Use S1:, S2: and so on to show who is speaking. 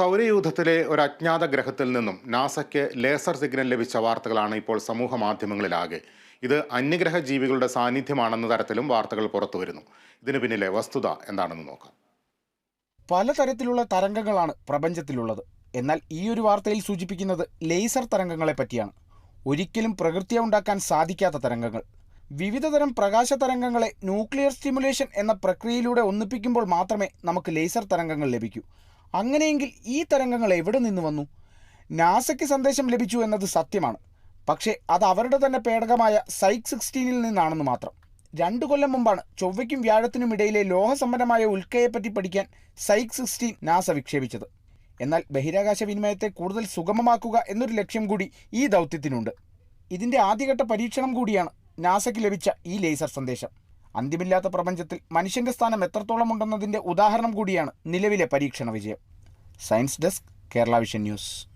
S1: സൗരയൂഥത്തിലെ ഒരു അജ്ഞാത ഗ്രഹത്തിൽ നിന്നും നാസയ്ക്ക് ലേസർ സിഗ്നൽ ലഭിച്ച വാർത്തകളാണ് ഇപ്പോൾ സമൂഹ മാധ്യമങ്ങളിലാകെ. ഇത് അന്യഗ്രഹ ജീവികളുടെ സാന്നിധ്യമാണെന്ന തരത്തിലും വാർത്തകൾ പുറത്തു വരുന്നു ഇതിന് പിന്നിലെ വസ്തുത എന്താണെന്ന് നോക്കാം.
S2: പലതരത്തിലുള്ള തരംഗങ്ങളാണ് പ്രപഞ്ചത്തിലുള്ളത്. എന്നാൽ ഈ ഒരു വാർത്തയിൽ സൂചിപ്പിക്കുന്നത് ലേസർ തരംഗങ്ങളെ പറ്റിയാണ്. ഒരിക്കലും പ്രകൃതിയെ ഉണ്ടാക്കാൻ സാധിക്കാത്ത തരംഗങ്ങൾ. വിവിധതരം പ്രകാശ തരംഗങ്ങളെ ന്യൂക്ലിയർ സ്റ്റിമുലേഷൻ എന്ന പ്രക്രിയയിലൂടെ ഒന്നിപ്പിക്കുമ്പോൾ മാത്രമേ നമുക്ക് ലേസർ തരംഗങ്ങൾ ലഭിക്കൂ. അങ്ങനെയെങ്കിൽ ഈ തരംഗങ്ങൾ എവിടെ നിന്ന് വന്നു? നാസയ്ക്ക് സന്ദേശം ലഭിച്ചു എന്നത് സത്യമാണ്. പക്ഷേ അത് അവരുടെ തന്നെ പേടകമായ സൈക്ക് സിക്സ്റ്റീനിൽ നിന്നാണെന്ന് മാത്രം. രണ്ടു കൊല്ലം മുമ്പാണ് ചൊവ്വയ്ക്കും വ്യാഴത്തിനും ഇടയിലെ ലോഹസമ്പന്നമായ ഉൽക്കയെപ്പറ്റി പഠിക്കാൻ സൈക്ക് സിക്സ്റ്റീൻ നാസ വിക്ഷേപിച്ചത്. എന്നാൽ ബഹിരാകാശ വിനിമയത്തെ കൂടുതൽ സുഗമമാക്കുക എന്നൊരു ലക്ഷ്യം കൂടി ഈ ദൗത്യത്തിനുണ്ട്. ഇതിന്റെ ആദ്യഘട്ട പരീക്ഷണം കൂടിയാണ് നാസയ്ക്ക് ലഭിച്ച ഈ ലേസർ സന്ദേശം. അന്ത്യമില്ലാത്ത പ്രപഞ്ചത്തിൽ മനുഷ്യന്റെ സ്ഥാനം എത്രത്തോളം ഉണ്ടെന്നതിന്റെ ഉദാഹരണം കൂടിയാണ് നിലവിലെ പരീക്ഷണ വിജയം. Science desk Kerala vision news.